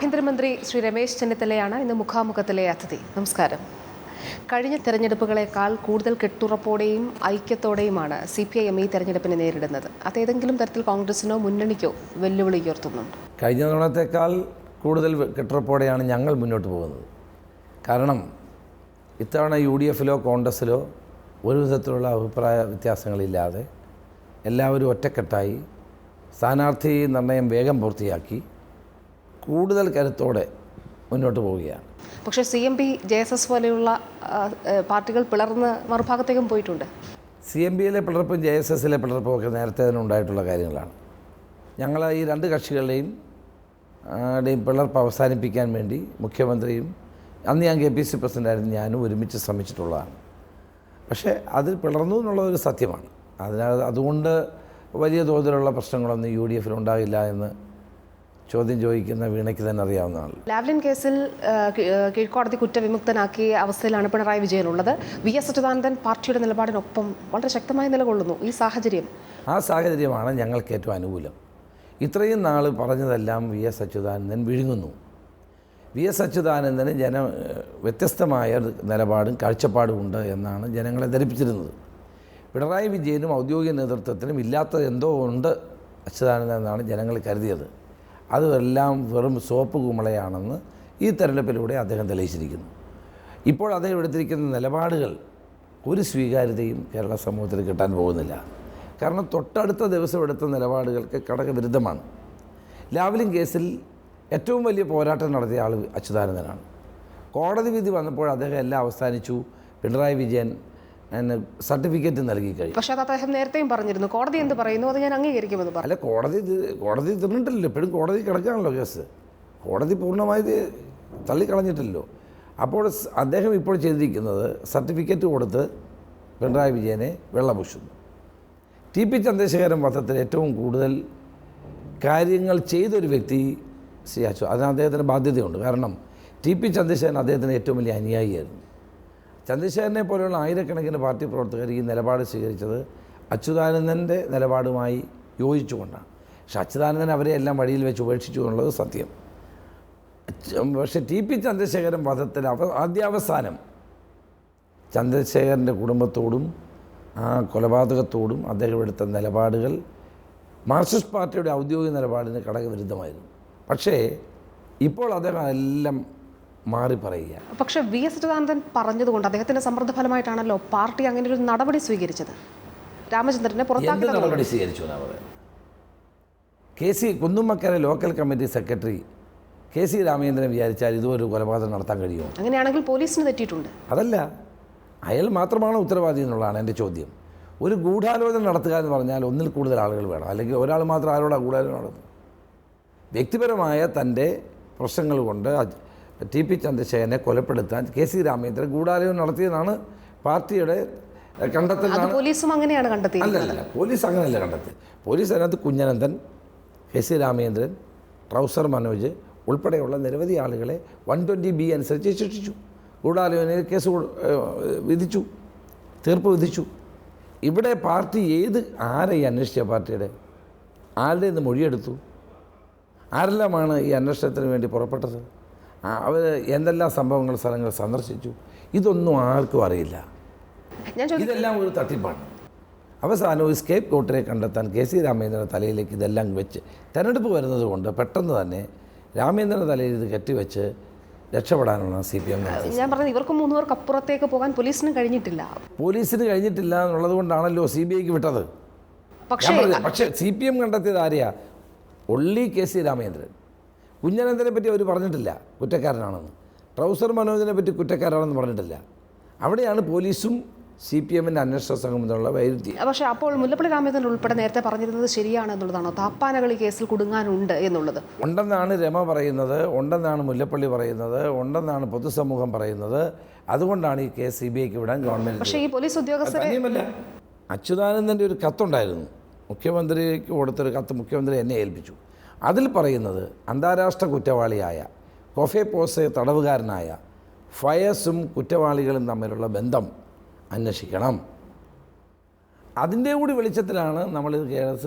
ആഭ്യന്തരമന്ത്രി ശ്രീ രമേശ് ചെന്നിത്തലയാണ് ഇന്ന് മുഖാമുഖത്തിലെ അതിഥി. നമസ്കാരം. കഴിഞ്ഞ തെരഞ്ഞെടുപ്പുകളെക്കാൾ കൂടുതൽ കെട്ടുറപ്പോടെയും ഐക്യത്തോടെയുമാണ് സി പി ഐ എം ഈ തെരഞ്ഞെടുപ്പിനെ നേരിടുന്നത്. അതേതെങ്കിലും തരത്തിൽ കോൺഗ്രസിനോ മുന്നണിക്കോ വെല്ലുവിളി ഉയർത്തുന്നുണ്ട്. കഴിഞ്ഞ തവണത്തേക്കാൾ കൂടുതൽ കെട്ടുറപ്പോടെയാണ് ഞങ്ങൾ മുന്നോട്ട് പോകുന്നത്. കാരണം ഇത്തവണ യു ഡി എഫിലോ കോൺഗ്രസ്സിലോ ഒരു വിധത്തിലുള്ള അഭിപ്രായ വ്യത്യാസങ്ങളില്ലാതെ എല്ലാവരും ഒറ്റക്കെട്ടായി സ്ഥാനാർത്ഥി നിർണയം വേഗം പൂർത്തിയാക്കി കൂടുതൽ കരുത്തോടെ മുന്നോട്ട് പോവുകയാണ്. പക്ഷേ C M P J S S പോലെയുള്ള പാർട്ടികൾ പിളർന്ന് മറുഭാഗത്തേക്കും പോയിട്ടുണ്ട്. സി എം പിയിലെ പിളർപ്പും ജെ എസ് എസിലെ പിളർപ്പും ഒക്കെ നേരത്തെ തന്നെ ഉണ്ടായിട്ടുള്ള കാര്യങ്ങളാണ്. ഞങ്ങൾ ഈ രണ്ട് കക്ഷികളുടെയും ടെയും പിളർപ്പ് അവസാനിപ്പിക്കാൻ വേണ്ടി മുഖ്യമന്ത്രിയും അന്ന് ഞാൻ കെ പി സി പ്രസിഡന്റായിരുന്നു ഞാനും ഒരുമിച്ച് ശ്രമിച്ചിട്ടുള്ളതാണ്. പക്ഷേ അത് പിളർന്നു എന്നുള്ളത് ഒരു സത്യമാണ്. അതിനാൽ അതുകൊണ്ട് വലിയ തോതിലുള്ള പ്രശ്നങ്ങളൊന്നും യു ഡി എഫിൽ ഉണ്ടാകില്ല എന്ന് ചോദ്യം ചോദിക്കുന്ന വീണയ്ക്ക് തന്നെ അറിയാവുന്നതാണ്. ലാവ്ലിൻ കേസിൽ കീഴ്ക്കോടതി കുറ്റവിമുക്തനാക്കിയ അവസ്ഥയിലാണ് പിണറായി വിജയൻ ഉള്ളത് വി എസ് അച്യുതാനന്ദൻ പാർട്ടിയുടെ നിലപാടിനൊപ്പം വളരെ ശക്തമായി നിലകൊള്ളുന്നു. ഈ സാഹചര്യം? ആ സാഹചര്യമാണ് ഞങ്ങൾക്ക് ഏറ്റവും അനുകൂലം. ഇത്രയും നാൾ പറഞ്ഞതെല്ലാം വി എസ് അച്യുതാനന്ദൻ വിഴുങ്ങുന്നു. വി എസ് അച്യുതാനന്ദന് ജന വ്യത്യസ്തമായ നിലപാടും കാഴ്ചപ്പാടും ഉണ്ട് എന്നാണ് ജനങ്ങളെ ധരിപ്പിച്ചിരുന്നത്. പിണറായി വിജയനും ഔദ്യോഗിക നേതൃത്വത്തിനും ഇല്ലാത്ത എന്തോ ഉണ്ട് അച്യുതാനന്ദൻ എന്നാണ് ജനങ്ങൾ കരുതിയത്. അതെല്ലാം വെറും സോപ്പ് കുമളയാണെന്ന് ഈ തെരഞ്ഞെടുപ്പിലൂടെ അദ്ദേഹം തെളിയിച്ചിരിക്കുന്നു. ഇപ്പോൾ അദ്ദേഹം എടുത്തിരിക്കുന്ന നിലപാടുകൾ ഒരു സ്വീകാര്യതയും കേരള സമൂഹത്തിൽ കിട്ടാൻ പോകുന്നില്ല. കാരണം തൊട്ടടുത്ത ദിവസം എടുത്ത നിലപാടുകൾക്ക് കടകവിരുദ്ധമാണ്. ലാവലിംഗ് കേസിൽ ഏറ്റവും വലിയ പോരാട്ടം നടത്തിയ ആൾ അച്യുതാനന്ദനാണ്. കോടതി വിധി വന്നപ്പോൾ അദ്ദേഹം എല്ലാം അവസാനിച്ചു. പിണറായി വിജയൻ സർട്ടിഫിക്കറ്റ് നൽകി കഴിഞ്ഞു. പക്ഷേ അത് അദ്ദേഹം നേരത്തെയും പറഞ്ഞിരുന്നു. കോടതി എന്ത് പറയുന്നു? അത് ഞാൻ അംഗീകരിക്കുമെന്ന് പറഞ്ഞു. അല്ല കോടതി കോടതി തീർന്നിട്ടില്ലല്ലോ എപ്പോഴും കോടതി കിടക്കാണല്ലോ കേസ്. കോടതി പൂർണമായി ഇത് തള്ളിക്കളഞ്ഞിട്ടില്ലല്ലോ. അപ്പോൾ അദ്ദേഹം ഇപ്പോൾ ചെയ്തിരിക്കുന്നത് സർട്ടിഫിക്കറ്റ് കൊടുത്ത് പിണറായി വിജയനെ വെള്ളപൂശുന്നു ടി പി ചന്ദ്രശേഖരൻ പത്രത്തിൽ ഏറ്റവും കൂടുതൽ കാര്യങ്ങൾ ചെയ്തൊരു വ്യക്തി സിയാച്ചു അതിന് അദ്ദേഹത്തിന് ബാധ്യതയുണ്ട്. കാരണം ടി പി ചന്ദ്രശേഖരൻ അദ്ദേഹത്തിന് ഏറ്റവും വലിയ അനുയായിയായിരുന്നു. ചന്ദ്രശേഖരനെ പോലെയുള്ള ആയിരക്കണക്കിന് പാർട്ടി പ്രവർത്തകർ ഈ നിലപാട് സ്വീകരിച്ചത് അച്യുതാനന്ദന്റെ നിലപാടുമായി യോജിച്ചുകൊണ്ടാണ്. പക്ഷെ അച്യുതാനന്ദൻ അവരെ എല്ലാം വഴിയിൽ വെച്ച് ഉപേക്ഷിച്ചു എന്നുള്ളത് സത്യം. പക്ഷേ ടി പി ചന്ദ്രശേഖരൻ വധത്തിൽ അവ ആദ്യാവസാനം ചന്ദ്രശേഖരന്റെ കുടുംബത്തോടും ആ കൊലപാതകത്തോടും അദ്ദേഹം എടുത്ത നിലപാടുകൾ മാർക്സിസ്റ്റ് പാർട്ടിയുടെ ഔദ്യോഗിക നിലപാടിന് ഘടകവിരുദ്ധമായിരുന്നു. പക്ഷേ ഇപ്പോൾ അദ്ദേഹം എല്ലാം മാറി പറയുക. പക്ഷേ വി എസ് അച്യുതാനന്ദൻ പറഞ്ഞതുകൊണ്ട് അദ്ദേഹത്തിന്റെ സമ്മർദ്ദ ഫലമായിട്ടാണല്ലോ പാർട്ടി അങ്ങനെ ഒരു നടപടി സ്വീകരിച്ചത്. രാമചന്ദ്രനെ എന്ത് പുറത്താക്കി നടപടി സ്വീകരിച്ചു പറയുന്നത് K C Kunnummakkara local committee secretary K C Ramachandran വിചാരിച്ചാൽ ഇതുപോലെ ഒരു കൊലപാതകം നടത്താൻ കഴിയുമോ? അങ്ങനെയാണെങ്കിൽ പോലീസിന് തെറ്റിയിട്ടുണ്ട്. അതല്ല. അയാൾ മാത്രമാണ് ഉത്തരവാദി എന്നുള്ളതാണ് എന്റെ ചോദ്യം. ഒരു ഗൂഢാലോചന നടത്തുക എന്ന് പറഞ്ഞാൽ ഒന്നിൽ കൂടുതൽ ആളുകൾ വേണം. അല്ലെങ്കിൽ ഒരാൾ മാത്രം ആരോടാണ് ഗൂഢാലോചന നടത്തുന്നത്? വ്യക്തിപരമായ തന്റെ പ്രശ്നങ്ങൾ കൊണ്ട് ടി പി ചന്ദ്രശേഖരനെ കൊലപ്പെടുത്താൻ കെ സി രാമചന്ദ്രൻ ഗൂഢാലോചന നടത്തിയതാണ് പാർട്ടിയുടെ കണ്ടെത്തൽ കണ്ടെത്തലാണ് പോലീസും അങ്ങനെയാണ് കണ്ടെത്തിയത് അല്ലല്ല പോലീസ് അങ്ങനെയല്ല കണ്ടെത്തി പോലീസ് അതിനകത്ത് Kunhanandan K C Ramachandran trouser Manoj ഉൾപ്പെടെയുള്ള നിരവധി ആളുകളെ വൺ ട്വന്റി ബി അനുസരിച്ച് ശിക്ഷിച്ചു. ഗൂഢാലോചനയിൽ കേസ് വിധിച്ചു തീർപ്പ് വിധിച്ചു. ഇവിടെ പാർട്ടി ഏത് ആരെ ഈ അന്വേഷിച്ച പാർട്ടിയുടെ? ആരുടെ നിന്ന് മൊഴിയെടുത്തു? ആരെല്ലാമാണ് ഈ അന്വേഷണത്തിന് വേണ്ടി പുറപ്പെട്ടത്? അവർ എന്തെല്ലാം സംഭവങ്ങൾ സ്ഥലങ്ങൾ സന്ദർശിച്ചു? ഇതൊന്നും ആർക്കും അറിയില്ല. ഇതെല്ലാം ഒരു തട്ടിപ്പാണ്. അവസാനം ഒരു സ്കേപ്പ് കോട്ടിനെ കണ്ടെത്താൻ കെ സി രാമേന്ദ്രൻ തലയിലേക്ക് ഇതെല്ലാം വെച്ച് തെരഞ്ഞെടുപ്പ് വരുന്നത് കൊണ്ട് പെട്ടെന്ന് തന്നെ രാമേന്ദ്രൻ തലയിൽ ഇത് കെട്ടിവെച്ച് രക്ഷപ്പെടാനാണ് സി പി എം ഞാൻ പറഞ്ഞത് ഇവർക്ക് മൂന്ന് പേർക്ക് അപ്പുറത്തേക്ക് പോകാൻ പോലീസിന് കഴിഞ്ഞിട്ടില്ല. പോലീസിന് കഴിഞ്ഞിട്ടില്ല എന്നുള്ളത് കൊണ്ടാണല്ലോ സി ബി ഐക്ക് വിട്ടത്. പക്ഷേ പക്ഷേ സി പി എം കണ്ടെത്തിയത് ആരെയാ? Only K C Ramendran. കുഞ്ഞനന്തനെ പറ്റി അവർ പറഞ്ഞിട്ടില്ല കുറ്റക്കാരനാണെന്ന്. ട്രൗസർ മനോജിനെ പറ്റി കുറ്റക്കാരാണെന്ന് പറഞ്ഞിട്ടില്ല. അവിടെയാണ് പോലീസും സി പി എമ്മിന്റെ അന്വേഷണ സംഘം എന്നുള്ള വൈരുദ്ധ്യം. പക്ഷേ അപ്പോൾ മുല്ലപ്പള്ളി രാമചന്ദ്രൻ ഉൾപ്പെടെ നേരത്തെ പറഞ്ഞിരുന്നത് ശരിയാണ് എന്നുള്ളതാണോ? താപ്പാനകളി കേസിൽ കുടുങ്ങാനുണ്ട് എന്നുള്ളത്. ഉണ്ടെന്നാണ് രമ പറയുന്നത് ഉണ്ടെന്നാണ് മുല്ലപ്പള്ളി പറയുന്നത് ഉണ്ടെന്നാണ് പൊതുസമൂഹം പറയുന്നത്. അതുകൊണ്ടാണ് ഈ കേസ് സി ബി ഐക്ക് വിടാൻ ഗവൺമെന്റ് പക്ഷേ ഈ പോലീസ് ഉദ്യോഗസ്ഥരെ അച്യുതാനന്ദന്റെ ഒരു കത്തുണ്ടായിരുന്നു. മുഖ്യമന്ത്രിക്ക് കൊടുത്തൊരു കത്ത് മുഖ്യമന്ത്രി എന്നെ ഏൽപ്പിച്ചു. അതിൽ പറയുന്നത് അന്താരാഷ്ട്ര കുറ്റവാളിയായ കൊഫെ പോസെ തടവുകാരനായ ഫയസും കുറ്റവാളികളും തമ്മിലുള്ള ബന്ധം അന്വേഷിക്കണം. അതിന്റെ കൂടി വെളിച്ചത്തിലാണ് നമ്മൾ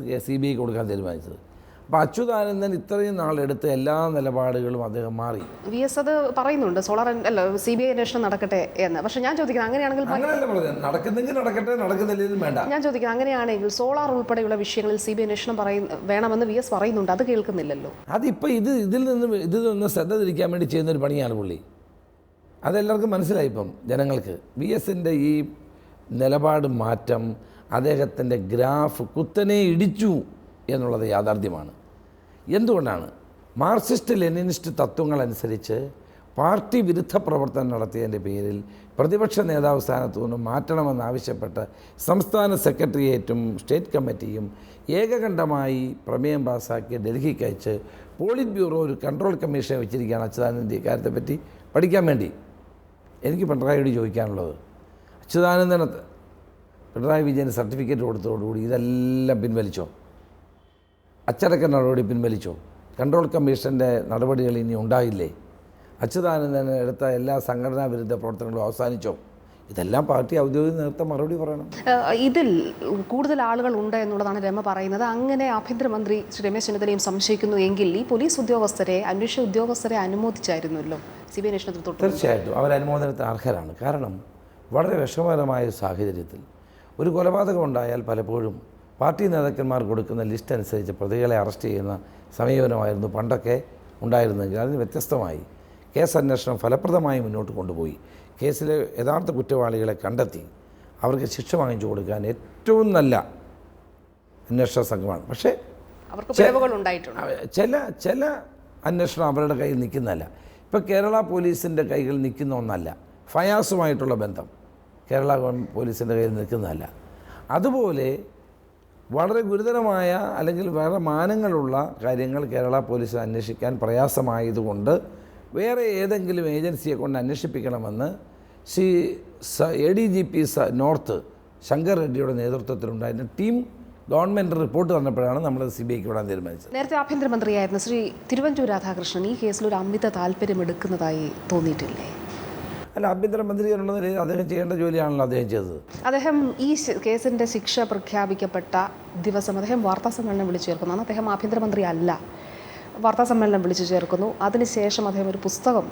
കേസ് സി ബി ഐ കൊടുക്കാൻ തീരുമാനിച്ചത്. അപ്പോൾ അച്യുതാനന്ദൻ ഇത്രയും നാളെടുത്ത എല്ലാ നിലപാടുകളും അദ്ദേഹം മാറി. വി എസ് അത് പറയുന്നുണ്ട്. സോളാർ അല്ല സി ബി ഐ അന്വേഷണം നടക്കട്ടെ എന്ന്. പക്ഷെ ഞാൻ ചോദിക്കുന്നത് അങ്ങനെയാണെങ്കിൽ ഭ- അങ്ങനെയല്ല പറഞ്ഞത്. നടക്കുന്നെങ്കിൽ നടക്കട്ടെ നടക്കുന്നില്ലെങ്കിലും വേണ്ട. ഞാൻ ചോദിക്കുന്നത് അങ്ങനെയാണെങ്കിൽ സോളാർ ഉൾപ്പെടെയുള്ള വിഷയങ്ങളിൽ സി ബി ഐ അന്വേഷണം പറയുന്ന വേണമെന്ന് വി എസ് പറയുന്നുണ്ട്. അത് കേൾക്കുന്നില്ലല്ലോ. അതിപ്പോൾ ഇത് ഇതിൽ നിന്ന് ഇതിൽ നിന്ന് ശ്രദ്ധ തിരിക്കാൻ വേണ്ടി ചെയ്യുന്ന ഒരു പണിയാണ് പുള്ളി. അതെല്ലാവർക്കും മനസ്സിലായി ഇപ്പം ജനങ്ങൾക്ക്. വി എസിന്റെ ഈ നിലപാട് മാറ്റം അദ്ദേഹത്തിന്റെ ഗ്രാഫ് കുത്തനെ ഇടിച്ചു. എന്നുള്ളത് യാഥാർത്ഥ്യമാണ്. എന്തുകൊണ്ടാണ്? മാർക്സിസ്റ്റ് ലെനിനിസ്റ്റ് തത്വങ്ങളനുസരിച്ച് പാർട്ടി വിരുദ്ധ പ്രവർത്തനം നടത്തിയതിന്റെ പേരിൽ പ്രതിപക്ഷ നേതാവ് സ്ഥാനത്തു നിന്ന് മാറ്റണമെന്നാവശ്യപ്പെട്ട് സംസ്ഥാന സെക്രട്ടേറിയറ്റും സ്റ്റേറ്റ് കമ്മിറ്റിയും ഏകകണ്ഠമായി പ്രമേയം പാസ്സാക്കി ഡൽഹിക്ക് അയച്ച് പോളിറ്റ് ബ്യൂറോ ഒരു കൺട്രോൾ കമ്മീഷനെ വെച്ചിരിക്കുകയാണ് അച്യുതാനന്ദന്റെ ഇക്കാര്യത്തെപ്പറ്റി പഠിക്കാൻ വേണ്ടി. എനിക്ക് പിണറായിയോട് ചോദിക്കാനുള്ളത്. അച്യുതാനന്ദന് പിണറായി വിജയൻ സർട്ടിഫിക്കറ്റ് കൊടുത്തതോടുകൂടി ഇതെല്ലാം പിൻവലിച്ചോ? അച്ചടക്ക നടപടി പിൻവലിച്ചോ. കൺട്രോൾ കമ്മീഷന്റെ നടപടികൾ ഇനി ഉണ്ടായില്ലേ? അച്യുതാനന്ദൻ എടുത്ത എല്ലാ സംഘടനാ വിരുദ്ധ പ്രവർത്തനങ്ങളും അവസാനിച്ചോ? ഇതെല്ലാം പാർട്ടി ഔദ്യോഗിക നേതൃത്വം മറുപടി പറയണം. ഇതിൽ കൂടുതൽ ആളുകൾ ഉണ്ട് എന്നുള്ളതാണ് രമ പറയുന്നത്. അങ്ങനെ ആഭ്യന്തരമന്ത്രി ശ്രീ രമേശ് ചെന്നിത്തലയും സംശയിക്കുന്നു എങ്കിൽ ഈ പോലീസ് ഉദ്യോഗസ്ഥരെ അന്വേഷണ ഉദ്യോഗസ്ഥരെ അനുമോദിച്ചായിരുന്നല്ലോ? സി ബി അന്വേഷണത്തിൽ തൊട്ട് തീർച്ചയായിട്ടും. അവർ അനുമോദനത്തിന് അർഹരാണ്. കാരണം വളരെ വിഷമകരമായ സാഹചര്യത്തിൽ ഒരു കൊലപാതകം ഉണ്ടായാൽ പലപ്പോഴും പാർട്ടി നേതാക്കന്മാർ കൊടുക്കുന്ന ലിസ്റ്റ് അനുസരിച്ച് പ്രതികളെ അറസ്റ്റ് ചെയ്യുന്ന സമീപനമായിരുന്നു പണ്ടൊക്കെ ഉണ്ടായിരുന്നെങ്കിൽ. അതിന് വ്യത്യസ്തമായി കേസ് അന്വേഷണം ഫലപ്രദമായി മുന്നോട്ട് കൊണ്ടുപോയി. കേസിലെ യഥാർത്ഥ കുറ്റവാളികളെ കണ്ടെത്തി അവർക്ക് ശിക്ഷ വാങ്ങിച്ചു കൊടുക്കാൻ ഏറ്റവും നല്ല അന്വേഷണ സംഘമാണ്. പക്ഷേ ചില ചില അന്വേഷണം അവരുടെ കയ്യിൽ നിൽക്കുന്നതല്ല. ഇപ്പോൾ കേരള പോലീസിന്റെ കൈകളിൽ നിൽക്കുന്ന ഒന്നല്ല. ഫയാസുമായിട്ടുള്ള ബന്ധം കേരള ഗവൺമെന്റ് പോലീസിന്റെ കയ്യിൽ നിൽക്കുന്നതല്ല. അതുപോലെ വളരെ ഗുരുതരമായ അല്ലെങ്കിൽ വേറെ മാനങ്ങളുള്ള കാര്യങ്ങൾ കേരള പോലീസ് അന്വേഷിക്കാൻ പ്രയാസമായതുകൊണ്ട് വേറെ ഏതെങ്കിലും ഏജൻസിയെ കൊണ്ട് അന്വേഷിപ്പിക്കണമെന്ന് ശ്രീ സ A D G P north Shankar റെഡ്ഡിയുടെ നേതൃത്വത്തിലുണ്ടായിരുന്ന ടീം ഗവൺമെന്റ് റിപ്പോർട്ട് തന്നപ്പോഴാണ് നമ്മൾ സി ബി ഐക്ക് വിടാൻ തീരുമാനിച്ചത്. നേരത്തെ ആഭ്യന്തരമന്ത്രിയായിരുന്ന ശ്രീ തിരുവഞ്ചൂർ രാധാകൃഷ്ണൻ ഈ കേസിൽ ഒരു അമിത താല്പര്യം എടുക്കുന്നതായി തോന്നിയിട്ടില്ലേ? അല്ല ആഭ്യന്തരമന്ത്രി എന്നുള്ള നിലയിൽ അദ്ദേഹം ചെയ്യേണ്ട ജോലിയാണല്ലോ അദ്ദേഹം ചെയ്തത്. അദ്ദേഹം ഈ കേസിന്റെ ശിക്ഷ പ്രഖ്യാപിക്കപ്പെട്ട ദിവസം അദ്ദേഹം വാർത്താ സമ്മേളനം വിളിച്ചു ചേർക്കുന്നു. അന്ന് അദ്ദേഹം ആഭ്യന്തരമന്ത്രി അല്ല വാർത്താ സമ്മേളനം വിളിച്ചു ചേർക്കുന്നു. അതിനുശേഷം അദ്ദേഹം ഒരു പുസ്തകം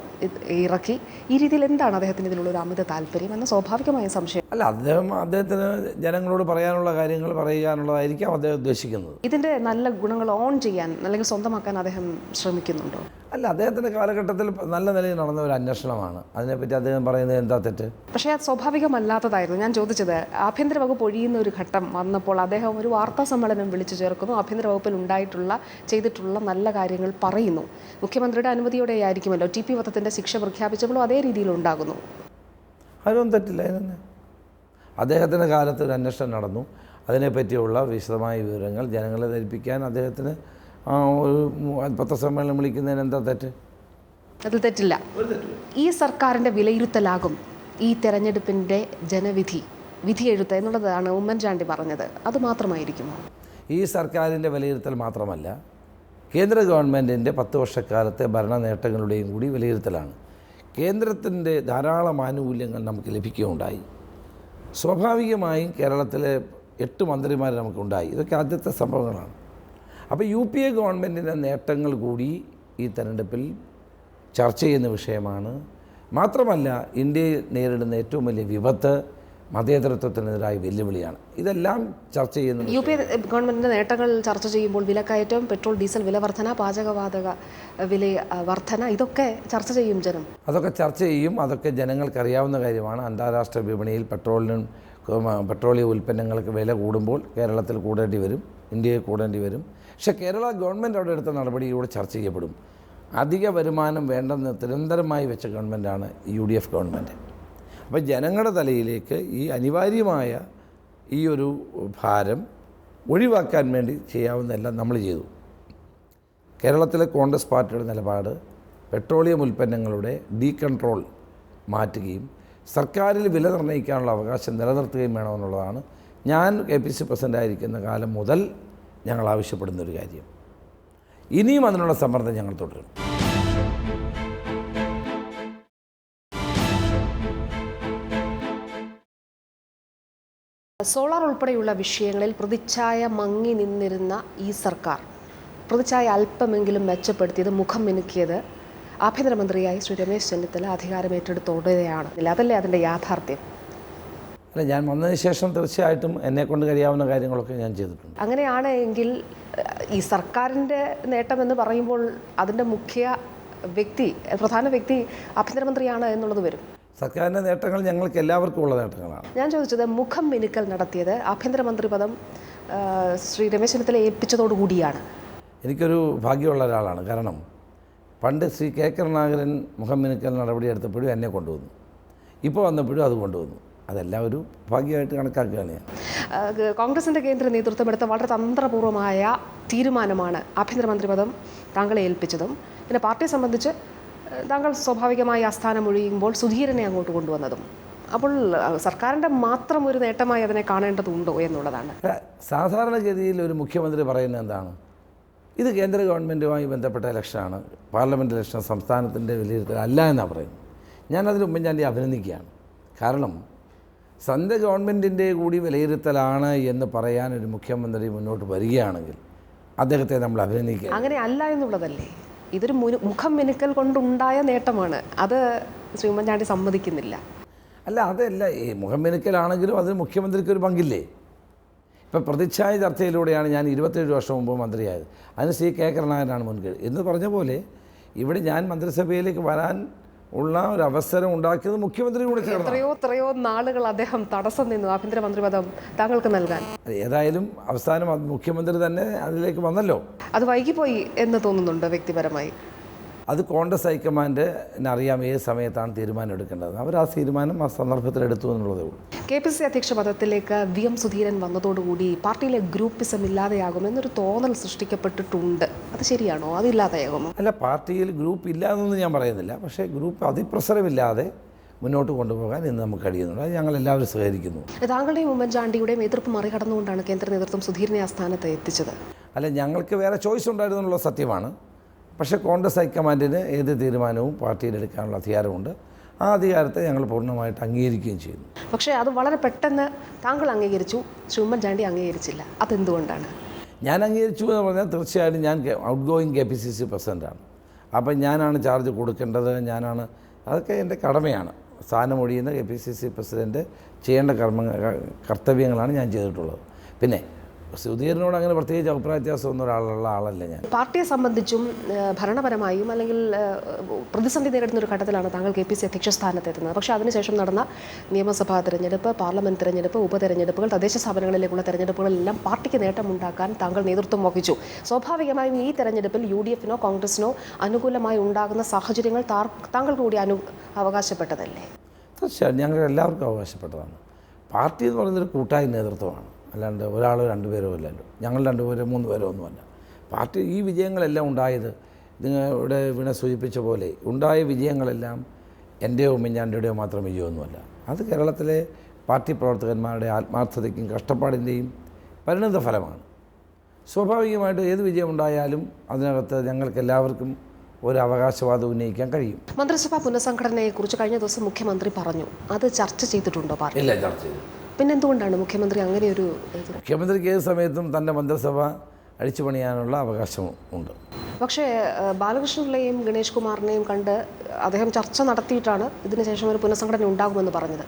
ഇറക്കി. ഈ രീതിയിൽ എന്താണ് അദ്ദേഹത്തിന് ഇതിനുള്ള ഒരു അമിത താല്പര്യം എന്ന സ്വാഭാവികമായ സംശയം? അല്ല അദ്ദേഹം അദ്ദേഹത്തിന് ജനങ്ങളോട് പറയാനുള്ള കാര്യങ്ങൾ പറയാനുള്ളതായിരിക്കാം അദ്ദേഹം ഉദ്ദേശിക്കുന്നത്. ഇതിന്റെ നല്ല ഗുണങ്ങൾ ഓൺ ചെയ്യാൻ അല്ലെങ്കിൽ സ്വന്തമാക്കാൻ അദ്ദേഹം ശ്രമിക്കുന്നുണ്ടോ? അല്ല അദ്ദേഹത്തിന്റെ കാലഘട്ടത്തിൽ നല്ല നിലയിൽ നടന്ന ഒരു അന്വേഷണമാണ്. അതിനെപ്പറ്റി അദ്ദേഹം പറയുന്നത് എന്താ തെറ്റ്? പക്ഷേ അത് സ്വാഭാവികമല്ലാത്തതായിരുന്നു. ഞാൻ ചോദിച്ചത് ആഭ്യന്തര വകുപ്പ് ഒഴിയുന്ന ഒരു ഘട്ടം വന്നപ്പോൾ അദ്ദേഹം ഒരു വാർത്താ സമ്മേളനം വിളിച്ചു ചേർക്കുന്നു. ആഭ്യന്തര വകുപ്പിൽ ഉണ്ടായിട്ടുള്ള ചെയ്തിട്ടുള്ള നല്ല കാര്യങ്ങൾ പറയുന്നു. മുഖ്യമന്ത്രിയുടെ അനുമതിയോടെ ആയിരിക്കുമല്ലോ ടി പി വധത്തിന്റെ ശിക്ഷ പ്രഖ്യാപിച്ചപ്പോഴും അതേ രീതിയിൽ ഉണ്ടാകുന്നു. അതൊന്നും തെറ്റില്ല അതിനെ അദ്ദേഹത്തിന്റെ കാലത്ത് ഒരു അന്വേഷണം നടന്നു. അതിനെപ്പറ്റിയുള്ള വിശദമായ വിവരങ്ങൾ ജനങ്ങളെ ധരിപ്പിക്കാൻ അദ്ദേഹത്തിന് ഒരു പത്രസമ്മേളനം വിളിക്കുന്നതിന് എന്താ തെറ്റ്? അതിൽ തെറ്റില്ല. ഈ സർക്കാരിന്റെ വിലയിരുത്തലാകും ഈ തെരഞ്ഞെടുപ്പിന്റെ ജനവിധി വിധി എഴുത്ത് എന്നുള്ളതാണ് ഉമ്മൻചാണ്ടി പറഞ്ഞത്. അത് മാത്രമായിരിക്കുമോ? ഈ സർക്കാരിന്റെ വിലയിരുത്തൽ മാത്രമല്ല കേന്ദ്ര ഗവൺമെന്റിന്റെ പത്ത് വർഷക്കാലത്തെ ഭരണ നേട്ടങ്ങളുടെയും കൂടി വിലയിരുത്തലാണ്. കേന്ദ്രത്തിന്റെ ധാരാളം ആനുകൂല്യങ്ങൾ നമുക്ക് ലഭിക്കുകയുണ്ടായി. സ്വാഭാവികമായും കേരളത്തിലെ എട്ട് മന്ത്രിമാർ നമുക്കുണ്ടായി. ഇതൊക്കെ ആദ്യത്തെ സംഭവങ്ങളാണ്. അപ്പോൾ യു പി എ ഗവൺമെന്റിന്റെ നേട്ടങ്ങൾ കൂടി ഈ തെരഞ്ഞെടുപ്പിൽ ചർച്ച ചെയ്യുന്ന വിഷയമാണ്. മാത്രമല്ല ഇന്ത്യയിൽ നേരിടുന്ന ഏറ്റവും വലിയ വിപത്ത് മതേതരത്വത്തിനെതിരായ വെല്ലുവിളിയാണ്. ഇതെല്ലാം ചർച്ച ചെയ്യുന്നത് യു പി ഗവൺമെന്റിന്റെ നേട്ടങ്ങൾ ചർച്ച ചെയ്യുമ്പോൾ വിലക്കയറ്റം പെട്രോൾ ഡീസൽ വില വർധന പാചകവാതക വില വർധന ഇതൊക്കെ ചർച്ച ചെയ്യും ജനം. അതൊക്കെ ചർച്ച ചെയ്യും. അതൊക്കെ ജനങ്ങൾക്കറിയാവുന്ന കാര്യമാണ്. അന്താരാഷ്ട്ര വിപണിയിൽ പെട്രോളിനും പെട്രോളിയം ഉൽപ്പന്നങ്ങൾക്ക് വില കൂടുമ്പോൾ കേരളത്തിൽ കൂടേണ്ടി വരും ഇന്ത്യയിൽ കൂടേണ്ടി വരും. പക്ഷേ കേരള ഗവൺമെന്റ് അവിടെ എടുത്ത നടപടിയിലൂടെ ചർച്ച ചെയ്യപ്പെടും. അധിക വരുമാനം വേണ്ടെന്ന് നിരന്തരമായി വെച്ച ഗവൺമെന്റാണ് യു ഡി എഫ് ഗവൺമെന്റ് അപ്പോൾ ജനങ്ങളുടെ തലയിലേക്ക് ഈ അനിവാര്യമായ ഈ ഒരു ഭാരം ഒഴിവാക്കാൻ വേണ്ടി ചെയ്യാവുന്നതെല്ലാം നമ്മൾ ചെയ്തു. കേരളത്തിലെ കോൺഗ്രസ് പാർട്ടിയുടെ നിലപാട് പെട്രോളിയം ഉൽപ്പന്നങ്ങളുടെ ഡീകൺട്രോൾ മാറ്റുകയും സർക്കാരിൽ വില നിർണയിക്കാനുള്ള അവകാശം നിലനിർത്തുകയും വേണമെന്നുള്ളതാണ് ഞാൻ കെ പി സി പ്രസിഡന്റായിരിക്കുന്ന കാലം മുതൽ ഞങ്ങൾ ആവശ്യപ്പെടുന്ന ഒരു കാര്യം. ഇനിയും അതിനുള്ള സമ്മർദ്ദം ഞങ്ങൾ തുടരും. സോളാർ ഉൾപ്പെടെയുള്ള വിഷയങ്ങളിൽ പ്രതിച്ഛായ മങ്ങി നിന്നിരുന്ന ഈ സർക്കാർ. പ്രതിച്ഛായ അല്പമെങ്കിലും മെച്ചപ്പെടുത്തിയത് മുഖം മിനുക്കിയത് ആഭ്യന്തരമന്ത്രിയായി ശ്രീ രമേശ് ചെന്നിത്തല അധികാരം ഏറ്റെടുത്തോടെയാണ്. അതല്ലേ അതിന്റെ യാഥാർത്ഥ്യം? അല്ല ഞാൻ വന്നതിന് ശേഷം തീർച്ചയായിട്ടും എന്നെ കൊണ്ട് കഴിയാവുന്ന കാര്യങ്ങളൊക്കെ ഞാൻ ചെയ്തിട്ടുണ്ട്. അങ്ങനെയാണ് എങ്കിൽ ഈ സർക്കാരിന്റെ നേട്ടമെന്ന് പറയുമ്പോൾ അതിന്റെ മുഖ്യ വ്യക്തി പ്രധാന വ്യക്തി ആഭ്യന്തരമന്ത്രിയാണ് എന്നുള്ളത് വരും. സർക്കാരിന്റെ നേട്ടങ്ങൾ ഞങ്ങൾക്ക് എല്ലാവർക്കും ഉള്ള നേട്ടങ്ങളാണ്. ഞാൻ ചോദിച്ചത് മുഖം മിനുക്കൽ നടത്തിയത് ആഭ്യന്തരമന്ത്രി പദം ശ്രീ രമേശ് ചെന്നിത്തല ഏൽപ്പിച്ചതോടുകൂടിയാണ് എനിക്കൊരു ഭാഗ്യമുള്ള ഒരാളാണ്. കാരണം പണ്ട് ശ്രീ കെ കരുണാകരൻ മുഖം മിനുക്കൽ നടപടി എടുത്തപ്പോഴും എന്നെ കൊണ്ടുവന്നു. ഇപ്പോൾ വന്നപ്പോഴും അത് കൊണ്ടുവന്നു. അതെല്ലാം ഒരു ഭാഗ്യമായിട്ട് കണക്കാക്കുകയാണ് ഞാൻ കോൺഗ്രസിന്റെ കേന്ദ്ര നേതൃത്വം എടുത്ത വളരെ തന്ത്രപൂർവമായ തീരുമാനമാണ് ആഭ്യന്തരമന്ത്രി പദം താങ്കളെ ഏൽപ്പിച്ചതും. പിന്നെ പാർട്ടിയെ സംബന്ധിച്ച് താങ്കൾ സ്വാഭാവികമായി ആസ്ഥാനം ഒഴിയുമ്പോൾ സുധീരനെ അങ്ങോട്ട് കൊണ്ടുവന്നതും. അപ്പോൾ സർക്കാരിന്റെ മാത്രം ഒരു നേട്ടമായി അതിനെ കാണേണ്ടതുണ്ടോ എന്നുള്ളതാണ്. സാധാരണഗതിയിൽ ഒരു മുഖ്യമന്ത്രി പറയുന്നത് എന്താണ്? ഇത് കേന്ദ്ര ഗവൺമെന്റുമായി ബന്ധപ്പെട്ട ഇലക്ഷനാണ്. പാർലമെന്റ് ഇലക്ഷൻ സംസ്ഥാനത്തിന്റെ വിലയിരുത്തൽ അല്ല എന്നാണ് പറയുന്നത്. ഞാനതിന് ഉമ്മൻചാണ്ടി അഭിനന്ദിക്കുകയാണ്. കാരണം സ്വന്തം ഗവൺമെന്റിന്റെ കൂടി വിലയിരുത്തലാണ് എന്ന് പറയാൻ ഒരു മുഖ്യമന്ത്രി മുന്നോട്ട് വരികയാണെങ്കിൽ അദ്ദേഹത്തെ നമ്മൾ അഭിനന്ദിക്കുക അങ്ങനെ അല്ല എന്നുള്ളതല്ലേ? ഇതൊരു മുഖം മിനുക്കൽ കൊണ്ടുണ്ടായ നേട്ടമാണ്. അത് ശ്രീമഞ്ചാണ്ടി സമ്മതിക്കുന്നില്ല. അല്ല അതല്ല. ഈ മുഖം മിനുക്കലാണെങ്കിലും അതിന് മുഖ്യമന്ത്രിക്ക് ഒരു പങ്കില്ലേ? ഇപ്പം പ്രതിച്ഛായ ചർച്ചയിലൂടെയാണ് ഞാൻ ഇരുപത്തേഴ് വർഷം മുമ്പ് മന്ത്രിയായത്. അതിന് ശ്രീ കെ കരുണാകരനാണ് മുൻകൈ. എന്ന് പറഞ്ഞ പോലെ ഇവിടെ ഞാൻ മന്ത്രിസഭയിലേക്ക് വരാൻ ഉള്ള ഒരു അവസരം ഉണ്ടാക്കിയത് മുഖ്യമന്ത്രി കൂടെ ചേർന്നു എത്രയോ എത്രയോ നാളുകൾ അദ്ദേഹം തടസ്സം നിന്നു ആഭ്യന്തരമന്ത്രി പദം താങ്കൾക്ക് നൽകാൻ. ഏതായാലും അവസാനം മുഖ്യമന്ത്രി തന്നെ അതിലേക്ക് വന്നല്ലോ. അത് വൈകിപ്പോയി എന്ന് തോന്നുന്നുണ്ട് വ്യക്തിപരമായി. അത് കോൺഗ്രസ് ഹൈക്കമാൻഡ് അറിയാം ഏത് സമയത്താണ് തീരുമാനം എടുക്കേണ്ടത്. അവർ ആ തീരുമാനം ആ സന്ദർഭത്തിൽ എടുത്തു എന്നുള്ളതേ ഉള്ളൂ. കെ പി സി അധ്യക്ഷ പദത്തിലേക്ക് വി എം സുധീരൻ വന്നതോടുകൂടി പാർട്ടിയിലെ ഗ്രൂപ്പിസം ഇല്ലാതെയാകും എന്നൊരു തോന്നൽ സൃഷ്ടിക്കപ്പെട്ടിട്ടുണ്ട്. അത് ശരിയാണോ? അതില്ലാതെയാകുമോ അല്ല പാർട്ടിയിൽ ഗ്രൂപ്പ് ഇല്ല എന്നൊന്നും ഞാൻ പറയുന്നില്ല. പക്ഷേ ഗ്രൂപ്പ് അതിപ്രസരമില്ലാതെ മുന്നോട്ട് കൊണ്ടുപോകാൻ ഇന്ന് നമുക്ക് കഴിയുന്നുണ്ട്. അത് ഞങ്ങൾ എല്ലാവരും സഹകരിക്കുന്നു. താങ്കളുടെയും ഉമ്മൻചാണ്ടിയുടെയും എതിർപ്പ് മറികടന്നുകൊണ്ടാണ് കേന്ദ്ര നേതൃത്വം സുധീരനെ ആ സ്ഥാനത്ത് എത്തിച്ചത്. അല്ല ഞങ്ങൾക്ക് വേറെ ചോയ്സ് ഉണ്ടായിരുന്നുള്ള സത്യമാണ്. പക്ഷേ കോൺഗ്രസ് ഹൈക്കമാൻഡിന് ഏത് തീരുമാനവും പാർട്ടിയിൽ എടുക്കാനുള്ള അധികാരമുണ്ട്. ആ അധികാരത്തെ ഞങ്ങൾ പൂർണമായിട്ട് അംഗീകരിക്കുകയും ചെയ്യുന്നു. പക്ഷേ അത് വളരെ പെട്ടെന്ന് താങ്കൾ അംഗീകരിച്ചു ശ്രീ ഉമ്മൻചാണ്ടി അംഗീകരിച്ചില്ല. അതെന്തുകൊണ്ടാണ്? ഞാൻ അംഗീകരിച്ചു എന്ന് പറഞ്ഞാൽ തീർച്ചയായിട്ടും ഞാൻ outgoing K P C C പ്രസിഡന്റാണ് അപ്പം ഞാനാണ് ചാർജ് കൊടുക്കേണ്ടത് ഞാനാണ് അതൊക്കെ എന്റെ കടമയാണ്. സ്ഥാനമൊഴിയുന്ന K P C C president ചെയ്യേണ്ട കർമ്മ കർത്തവ്യങ്ങളാണ് ഞാൻ ചെയ്തിട്ടുള്ളത്. പിന്നെ സുധീരനോട് അങ്ങനെ പ്രത്യേകിച്ച് അഭിപ്രായ വ്യത്യാസമൊന്നും ഒരാളുള്ള ആളല്ല ഞാൻ. പാർട്ടിയെ സംബന്ധിച്ചും ഭരണപരമായും അല്ലെങ്കിൽ പ്രതിസന്ധി നേരിടുന്ന ഒരു ഘട്ടത്തിലാണ് താങ്കൾ കെ പി സി അധ്യക്ഷ സ്ഥാനത്തെത്തുന്നത്. പക്ഷേ അതിനുശേഷം നടന്ന നിയമസഭാ തെരഞ്ഞെടുപ്പ് പാർലമെന്റ് തെരഞ്ഞെടുപ്പ് ഉപതെരഞ്ഞെടുപ്പുകൾ തദ്ദേശ സ്ഥാപനങ്ങളിലേക്കുള്ള തെരഞ്ഞെടുപ്പുകളെല്ലാം പാർട്ടിക്ക് നേട്ടമുണ്ടാക്കാൻ താങ്കൾ നേതൃത്വം വഹിച്ചു. സ്വാഭാവികമായും ഈ തെരഞ്ഞെടുപ്പിൽ യു ഡി എഫിനോ കോൺഗ്രസിനോ അനുകൂലമായി ഉണ്ടാകുന്ന സാഹചര്യങ്ങൾ താങ്കൾ കൂടി അനു അവകാശപ്പെട്ടതല്ലേ? തീർച്ചയായും ഞങ്ങൾ എല്ലാവർക്കും അവകാശപ്പെട്ടതാണ്. പാർട്ടി എന്ന് പറയുന്നൊരു കൂട്ടായ നേതൃത്വമാണ്. അല്ലാണ്ട് ഒരാളോ രണ്ടുപേരോ അല്ലല്ലോ ഞങ്ങൾ രണ്ടുപേരോ മൂന്ന് പേരോ ഒന്നുമല്ല പാർട്ടി ഈ വിജയങ്ങളെല്ലാം ഉണ്ടായത് നിങ്ങൾ ഇവിടെ വീണ സൂചിപ്പിച്ച പോലെ ഉണ്ടായ വിജയങ്ങളെല്ലാം എന്റെയോ ഉമ്മൻചാണ്ടിയുടെയോ മാത്രം വിജയമൊന്നുമല്ല. അത് കേരളത്തിലെ പാർട്ടി പ്രവർത്തകന്മാരുടെ ആത്മാർത്ഥതയ്ക്കും കഷ്ടപ്പാടിന്റെയും പരിണിത ഫലമാണ്. സ്വാഭാവികമായിട്ട് ഏത് വിജയമുണ്ടായാലും അതിനകത്ത് ഞങ്ങൾക്ക് എല്ലാവർക്കും ഒരു അവകാശവാദം ഉന്നയിക്കാൻ കഴിയും. മന്ത്രിസഭാ പുനഃസംഘടനയെക്കുറിച്ച് കഴിഞ്ഞ ദിവസം മുഖ്യമന്ത്രി പറഞ്ഞു. അത് ചർച്ച ചെയ്തിട്ടുണ്ടോ പാർട്ടി? ഇല്ല ചർച്ച ചെയ്തു പിന്നെ എന്തുകൊണ്ടാണ് മുഖ്യമന്ത്രി അങ്ങനെ ഒരു മുഖ്യമന്ത്രിക്ക് ഏത് സമയത്തും തന്റെ മന്ത്രിസഭ അഴിച്ചു പണിയാനുള്ള അവകാശം ഉണ്ട്. പക്ഷേ ബാലകൃഷ്ണപിള്ളയെയും ഗണേഷ് കുമാറിനെയും കണ്ട് അദ്ദേഹം ചർച്ച നടത്തിയിട്ടാണ് ഇതിനുശേഷം ഒരു പുനഃസംഘടന ഉണ്ടാകുമെന്ന് പറഞ്ഞത്.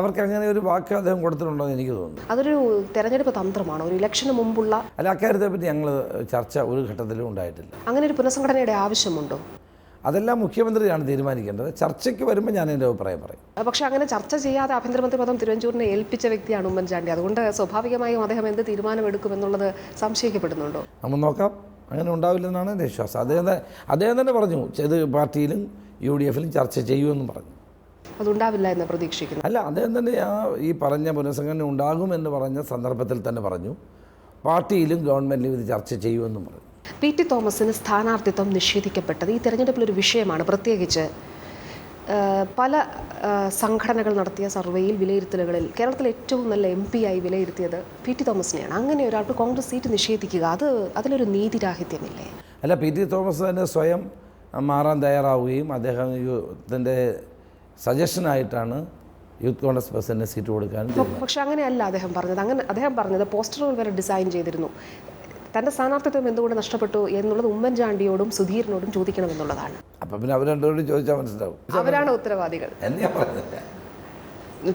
അവർക്ക് അങ്ങനെ ഒരു വാക്ക് അദ്ദേഹം കൊടുത്തിട്ടുണ്ടോ എന്ന് എനിക്ക് തോന്നുന്നു അതൊരു തെരഞ്ഞെടുപ്പ് തന്ത്രമാണ്? ഒരു ഇലക്ഷന് മുമ്പുള്ള അല്ല അക്കാര്യത്തെ പറ്റി ഞങ്ങൾ ചർച്ച ഒരു ഘട്ടത്തിലും ഉണ്ടായിട്ടില്ല. അങ്ങനെ ഒരു പുനഃസംഘടനയുടെ ആവശ്യമുണ്ടോ? അതെല്ലാം മുഖ്യമന്ത്രിയാണ് തീരുമാനിക്കേണ്ടത്. ചർച്ചയ്ക്ക് വരുമ്പോൾ ഞാൻ എന്റെ അഭിപ്രായം പറയും. പക്ഷെ അങ്ങനെ ചർച്ച ചെയ്യാതെ ആഭ്യന്തരമന്ത്രി പദം തിരുവഞ്ചൂരിനെ ഏൽപ്പിച്ച വ്യക്തിയാണ് ഉമ്മൻചാണ്ടി. അതുകൊണ്ട് സ്വാഭാവികമായും അദ്ദേഹം എന്ത് തീരുമാനമെടുക്കും എന്നുള്ളത് സംശയിക്കപ്പെടുന്നുണ്ടോ? നമ്മൾ നോക്കാം. അങ്ങനെ ഉണ്ടാവില്ലെന്നാണ് എന്റെ വിശ്വാസം. അദ്ദേഹം അദ്ദേഹം തന്നെ പറഞ്ഞു ഇത് പാർട്ടിയിലും യു ഡി എഫിലും ചർച്ച ചെയ്യുമെന്നും പറഞ്ഞു. അതുണ്ടാവില്ല എന്ന് പ്രതീക്ഷിക്കുന്നു. അല്ല അദ്ദേഹം തന്നെ ആ ഈ പറഞ്ഞ പുനഃസംഘടന ഉണ്ടാകുമെന്ന് പറഞ്ഞ സന്ദർഭത്തിൽ തന്നെ പറഞ്ഞു പാർട്ടിയിലും ഗവൺമെന്റിലും ഇത് ചർച്ച ചെയ്യുമെന്നും പറഞ്ഞു. പി ടി തോമസിന് സ്ഥാനാർത്ഥിത്വം നിഷേധിക്കപ്പെട്ടത് ഈ തെരഞ്ഞെടുപ്പിൽ ഒരു വിഷയമാണ്. പ്രത്യേകിച്ച് പല സംഘടനകൾ നടത്തിയ സർവേയിൽ വിലയിരുത്തലുകളിൽ കേരളത്തിൽ ഏറ്റവും നല്ല എം പി ആയി വിലയിരുത്തിയത് പി ടി തോമസിനെയാണ്. അങ്ങനെ ഒരാൾക്ക് കോൺഗ്രസ് സീറ്റ് നിഷേധിക്കുക അത് അതിലൊരു നീതിരാഹിത്യമില്ലേ? അല്ല പി ടി തോമസ് തന്നെ സ്വയം മാറാൻ തയ്യാറാവുകയും അദ്ദേഹം യൂത്തിന്റെ സജഷനായിട്ടാണ് യൂത്ത് കോൺഗ്രസ് പ്രസിഡന്റ് സീറ്റ് കൊടുക്കാൻ. പക്ഷെ അങ്ങനെയല്ല അദ്ദേഹം പറഞ്ഞത്. അങ്ങനെ അദ്ദേഹം പറഞ്ഞത് പോസ്റ്ററുകൾ വരെ ഡിസൈൻ ചെയ്തിരുന്നു. തന്റെ സ്ഥാനാർത്ഥിത്വം എന്തുകൊണ്ട് നഷ്ടപ്പെട്ടു എന്നുള്ളത് ഉമ്മൻചാണ്ടിയോടും സുധീറിനോടും ചോദിക്കണമെന്നുള്ളതാണ്. അപ്പം പിന്നെ അവർ രണ്ടുപേരും ചോദിച്ചാൽ മനസ്സിലാവും. അവരാണ് ഉത്തരവാദികൾ.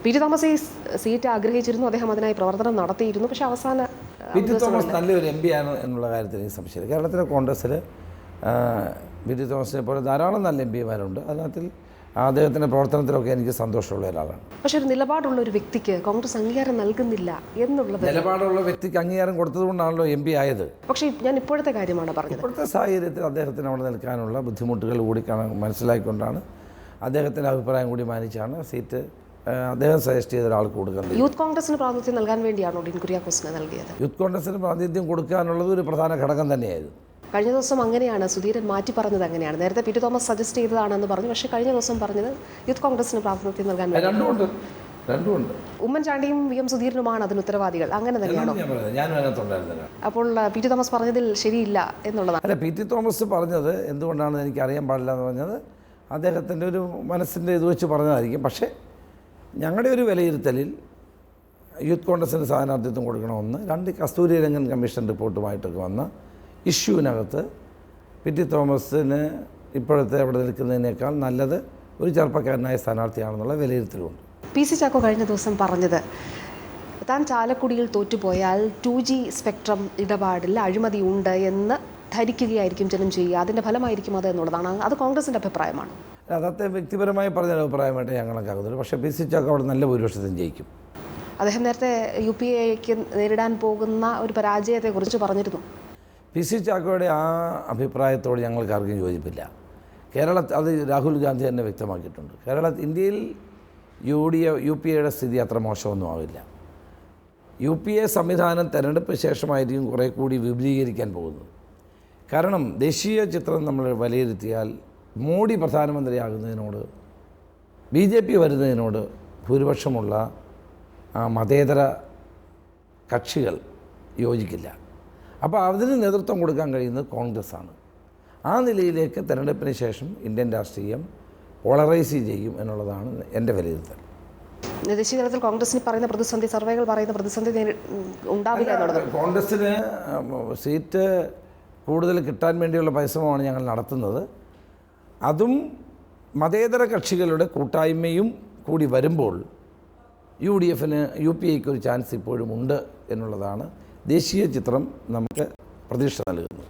പി. ടി. തോമസ് ഈ സീറ്റ് ആഗ്രഹിച്ചിരുന്നു അദ്ദേഹം അതിനായി പ്രവർത്തനം നടത്തിയിരുന്നു പക്ഷേ അവസാന പി. ടി. തോമസ് നല്ലൊരു എം പി ആണ് എന്നുള്ള കാര്യത്തിൽ എനിക്ക് സംശയമില്ല. കേരളത്തിലെ കോൺഗ്രസ്സിൽ പി. ടി. തോമസിനെ പോലെ ധാരാളം നല്ല എം പിമാരുണ്ട്. അതിനകത്തിൽ അദ്ദേഹത്തിന്റെ പ്രവർത്തനത്തിലൊക്കെ എനിക്ക് സന്തോഷമുള്ള ഒരാളാണ്. പക്ഷെ ഒരു നിലപാടുള്ള ഒരു വ്യക്തിക്ക് കോൺഗ്രസ് അംഗീകാരം നൽകുന്നില്ല എന്നുള്ളത് നിലപാടുള്ള വ്യക്തിക്ക് അംഗീകാരം കൊടുത്തതുകൊണ്ടാണല്ലോ എം പി ആയത്. പക്ഷേ ഞാൻ ഇപ്പോഴത്തെ കാര്യമാണ് പറഞ്ഞത്. ഇപ്പോഴത്തെ സാഹചര്യത്തിൽ അദ്ദേഹത്തിന് അവിടെ നിൽക്കാനുള്ള ബുദ്ധിമുട്ടുകൾ കൂടി കാണാൻ മനസ്സിലാക്കിക്കൊണ്ടാണ് അദ്ദേഹത്തിന്റെ അഭിപ്രായം കൂടി മാനിച്ചാണ് സീറ്റ് അദ്ദേഹം സജസ്റ്റ് ചെയ്ത ഒരാൾക്ക് കൊടുക്കുന്നത് യൂത്ത് കോൺഗ്രസിന് പ്രാതിനിധ്യം നൽകാൻ വേണ്ടിയാണോ ഡീൻ കുര്യാക്കോസിന് നൽകിയത്? യൂത്ത് കോൺഗ്രസിന് പ്രാതിനിധ്യം കൊടുക്കാനുള്ളത് ഒരു പ്രധാന ഘടകം തന്നെയായിരുന്നു. കഴിഞ്ഞ ദിവസം അങ്ങനെയാണ് സുധീരൻ മാറ്റി പറഞ്ഞത് അങ്ങനെയാണ്. നേരത്തെ പി ടി തോമസ് സജസ്റ്റ് ചെയ്തതാണെന്ന് പറഞ്ഞു പക്ഷേ കഴിഞ്ഞ ദിവസം പറഞ്ഞത് യൂത്ത് കോൺഗ്രസിന് പ്രാതിനിധ്യം നൽകാൻ വേണ്ടി രണ്ടുമുണ്ട്. ഉമ്മൻചാണ്ടിയും വി എം സുധീരനുമാണ് അതിന് ഉത്തരവാദികൾ. അങ്ങനെ തന്നെയാണോ? ഞാനും അതിനകത്തുണ്ടായിരുന്നില്ല അപ്പോൾ പി ടി തോമസ് പറഞ്ഞതിൽ ശരിയില്ല എന്നുള്ളതാണ്. അല്ല പി ടി തോമസ് പറഞ്ഞത് എന്തുകൊണ്ടാണ് എനിക്ക് അറിയാൻ പാടില്ല എന്ന് പറഞ്ഞത് അദ്ദേഹത്തിന്റെ ഒരു മനസ്സിന്റെ ഇത് വെച്ച് പറഞ്ഞതായിരിക്കും. പക്ഷേ ഞങ്ങളുടെ ഒരു വിലയിരുത്തലിൽ യൂത്ത് കോൺഗ്രസിന് സ്ഥാനാർത്ഥിത്വം കൊടുക്കണമെന്ന് രണ്ട് കസ്തൂരി രംഗൻ കമ്മീഷൻ റിപ്പോർട്ടുമായിട്ടൊക്കെ വന്ന ഇഷ്യൂവിനകത്ത് പി ടി തോമസിന് ഇപ്പോഴത്തെ അവിടെ നിൽക്കുന്നതിനേക്കാൾ നല്ലത് ഒരു ചെറുപ്പക്കാരനായ സ്ഥാനാർത്ഥിയാണെന്നുള്ള വിലയിരുത്തലുണ്ട്. പി സി ചാക്കോ കഴിഞ്ഞ ദിവസം പറഞ്ഞത് താൻ ചാലക്കുടിയിൽ തോറ്റുപോയാൽ ടു ജി സ്പെക്ട്രം ഇടപാടിൽ അഴിമതി ഉണ്ട് എന്ന് ധരിക്കുകയായിരിക്കും ജനം ചെയ്യുക. അതിന്റെ ഫലമായിരിക്കും അത് എന്നുള്ളതാണ്. അത് കോൺഗ്രസിന്റെ അഭിപ്രായമാണ്. അതത്തെ വ്യക്തിപരമായി പറഞ്ഞ അഭിപ്രായമായിട്ട് ഞാൻ കണക്കാക്കുന്നില്ല പക്ഷേ പി സി ചാക്കോ അവിടെ നല്ല ഭൂരിപക്ഷത്തിന് ജയിക്കും. അദ്ദേഹം നേരത്തെ യു പി എക്ക് നേരിടാൻ പോകുന്ന ഒരു പരാജയത്തെക്കുറിച്ച് പറഞ്ഞിരുന്നു. പി സി ചാക്കോയുടെ ആ അഭിപ്രായത്തോട് ഞങ്ങൾക്ക് ആർക്കും യോജിപ്പില്ല. കേരള അത് രാഹുൽ ഗാന്ധി തന്നെ വ്യക്തമാക്കിയിട്ടുണ്ട്. കേരള ഇന്ത്യയിൽ U D A U P എയുടെ സ്ഥിതി അത്ര മോശമൊന്നും ആവില്ല. യു പി എ സംവിധാനം തെരഞ്ഞെടുപ്പ് ശേഷമായിരിക്കും കുറേ കൂടി വിപുലീകരിക്കാൻ പോകുന്നത്. കാരണം ദേശീയ ചിത്രം നമ്മൾ വിലയിരുത്തിയാൽ മോഡി പ്രധാനമന്ത്രിയാകുന്നതിനോട് ബി ജെ പി വരുന്നതിനോട് ഭൂരിപക്ഷമുള്ള മതേതര കക്ഷികൾ യോജിക്കില്ല. അപ്പോൾ അതിന് നേതൃത്വം കൊടുക്കാൻ കഴിയുന്നത് കോൺഗ്രസ്സാണ്. ആ നിലയിലേക്ക് തെരഞ്ഞെടുപ്പിന് ശേഷം ഇന്ത്യൻ രാഷ്ട്രീയം പോളറൈസ് ചെയ്യും എന്നുള്ളതാണ് എന്റെ വിലയിരുത്തൽ. ദേശീയ തലത്തിൽ കോൺഗ്രസിന് പറയുന്ന പ്രതിസന്ധി സർവേകൾ പറയുന്ന പ്രതിസന്ധി ഉണ്ടാവില്ല എന്നുള്ളത്? കോൺഗ്രസ്സിന് സീറ്റ് കൂടുതൽ കിട്ടാൻ വേണ്ടിയുള്ള പരിശ്രമമാണ് ഞങ്ങൾ നടത്തുന്നത്. അതും മതേതര കക്ഷികളുടെ കൂട്ടായ്മയും കൂടി വരുമ്പോൾ യു ഡി എഫിന് യു പി ഐക്ക് ഒരു ചാൻസ് ഇപ്പോഴും ഉണ്ട് എന്നുള്ളതാണ് ദേശീയ ചിത്രം നമുക്ക് പ്രതീക്ഷ നൽകുന്നു.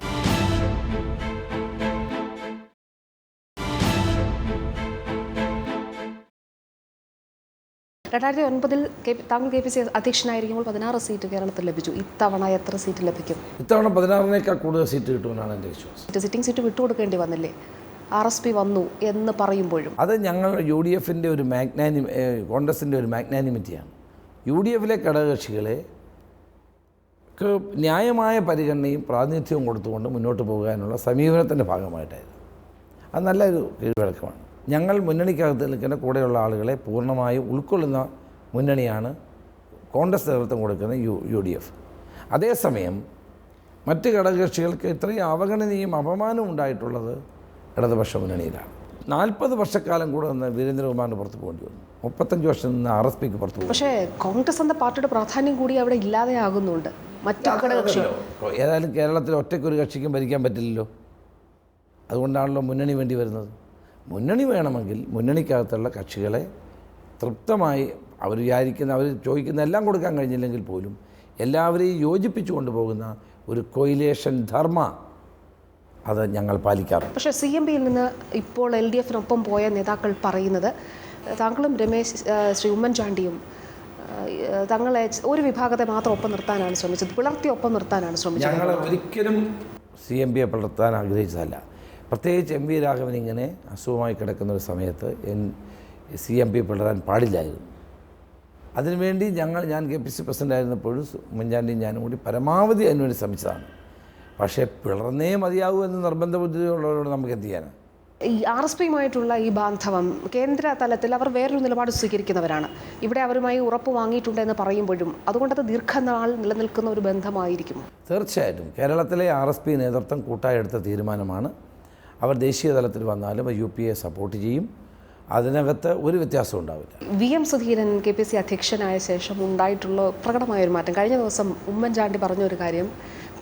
രണ്ടായിരത്തി ഒൻപതിൽ തമിഴ് താങ്കൾ കെ പി സി അധ്യക്ഷനായിരിക്കുമ്പോൾ പതിനാറ് സീറ്റ് കേരളത്തിൽ ലഭിച്ചു. ഇത്തവണ എത്ര സീറ്റ് ലഭിക്കും? ഇത്തവണ പതിനാറിനേക്കാൾ കൂടുതൽ സീറ്റ് കിട്ടുമെന്നാണ് എന്റെ വിശ്വാസം. സിറ്റിംഗ് സീറ്റ് വിട്ടുകൊടുക്കേണ്ടി വന്നില്ലേ? ആർ എസ് പി വന്നു എന്ന് പറയുമ്പോഴും. അത് ഞങ്ങൾ യു ഡി എഫിന്റെ ഒരു മാഗ്നാനി കോൺഗ്രസിന്റെ ഒരു മാഗ്നാനിമിറ്റിയാണ്. യു ഡി എഫിലെ ഘടകകക്ഷികളെ ക്ക് ന്യായമായ പരിഗണനയും പ്രാതിനിധ്യവും കൊടുത്തുകൊണ്ട് മുന്നോട്ട് പോകാനുള്ള സമീപനത്തിന്റെ ഭാഗമായിട്ടായിരുന്നു. അത് നല്ലൊരു കീഴ്വഴക്കമാണ്. ഞങ്ങൾ മുന്നണിക്കകത്ത് നിൽക്കുന്ന കൂടെയുള്ള ആളുകളെ പൂർണമായും ഉൾക്കൊള്ളുന്ന മുന്നണിയാണ് കോൺഗ്രസ് നേതൃത്വം കൊടുക്കുന്ന യു യു ഡി എഫ് അതേസമയം മറ്റ് ഘടകകക്ഷികൾക്ക് ഇത്രയും അവഗണനയും അപമാനവും ഉണ്ടായിട്ടുള്ളത് ഇടതുപക്ഷ മുന്നണിയിലാണ്. നാൽപ്പത് വർഷക്കാലം കൂടെ നിന്ന് വീരേന്ദ്രകുമാറിന് പുറത്ത് പോകേണ്ടി വന്നു. മുപ്പത്തഞ്ച് വർഷം നിന്ന് ആർ എസ് പിക്ക് പുറത്ത് പോകും പക്ഷേ കോൺഗ്രസ് എന്ന പാർട്ടിയുടെ പ്രാധാന്യം കൂടി അവിടെ ഇല്ലാതെയാകുന്നുണ്ട്. മറ്റു ഘടകകക്ഷികൾ ഏതായാലും കേരളത്തിൽ ഒറ്റയ്ക്ക് ഒരു കക്ഷിക്കും ഭരിക്കാൻ പറ്റില്ലല്ലോ. അതുകൊണ്ടാണല്ലോ മുന്നണി വേണ്ടി വരുന്നത്. മുന്നണി വേണമെങ്കിൽ മുന്നണിക്കകത്തുള്ള കക്ഷികളെ തൃപ്തമായി അവർ വിചാരിക്കുന്ന അവർ ചോദിക്കുന്ന എല്ലാം കൊടുക്കാൻ കഴിഞ്ഞില്ലെങ്കിൽ പോലും എല്ലാവരെയും യോജിപ്പിച്ചു കൊണ്ടുപോകുന്ന ഒരു കൊയിലേഷൻ ധർമ്മ അത് ഞങ്ങൾ പാലിക്കാറുണ്ട്. പക്ഷേ സി എം പിയിൽ നിന്ന് ഇപ്പോൾ എൽ ഡി എഫിനൊപ്പം പോയ നേതാക്കൾ പറയുന്നത് താങ്കളും രമേശ് ശ്രീ ഉമ്മൻചാണ്ടിയും തങ്ങളെ ഒരു വിഭാഗത്തെ മാത്രം ഒപ്പം നിർത്താനാണ് ശ്രമിച്ചത്. പിളർത്തി ഒപ്പം നിർത്താനാണ് ശ്രമിച്ചത്. ഞങ്ങൾ ഒരിക്കലും സി എം പിയെ പുലർത്താൻ ആഗ്രഹിച്ചതല്ല. പ്രത്യേകിച്ച് എം വി രാഘവൻ ഇങ്ങനെ അസുഖമായി കിടക്കുന്ന ഒരു സമയത്ത് എൻ സി എം പി പിളരാൻ പാടില്ലായിരുന്നു. അതിനുവേണ്ടി ഞങ്ങൾ ഞാൻ കെ പി സി പ്രസിഡന്റ് ആയിരുന്നപ്പോഴും ഉമ്മൻചാണ്ടിയും ഞാനും കൂടി പരമാവധി അതിനുവേണ്ടി ശ്രമിച്ചതാണ്. പക്ഷേ പിളർന്നേ മതിയാകൂ എന്ന് നിർബന്ധ ബുദ്ധിയുള്ളവരോട് നമുക്ക് എന്ത് ചെയ്യാനാണ് ഈ ആർ എസ് പിയുമായിട്ടുള്ള ഈ ബാന്ധവം കേന്ദ്ര തലത്തിൽ അവർ വേറൊരു നിലപാട് സ്വീകരിക്കുന്നവരാണ്. ഇവിടെ അവരുമായി ഉറപ്പ് വാങ്ങിയിട്ടുണ്ട് എന്ന് പറയുമ്പോഴും അതുകൊണ്ടത് ദീർഘനാൾ നിലനിൽക്കുന്ന ഒരു ബന്ധമായിരിക്കും. തീർച്ചയായിട്ടും. കേരളത്തിലെ ആർ എസ് പി നേതൃത്വം കൂട്ടായെടുത്ത തീരുമാനമാണ്. അവർ ദേശീയ തലത്തിൽ വന്നാലും യു പി എ സപ്പോർട്ട് ചെയ്യും. അതിനകത്ത് ഒരു വ്യത്യാസവും ഉണ്ടാവില്ല. V M Sudheeran K P C അധ്യക്ഷനായ ശേഷം ഉണ്ടായിട്ടുള്ള പ്രകടമായ ഒരു മാറ്റം. കഴിഞ്ഞ ദിവസം ഉമ്മൻചാണ്ടി പറഞ്ഞ ഒരു കാര്യം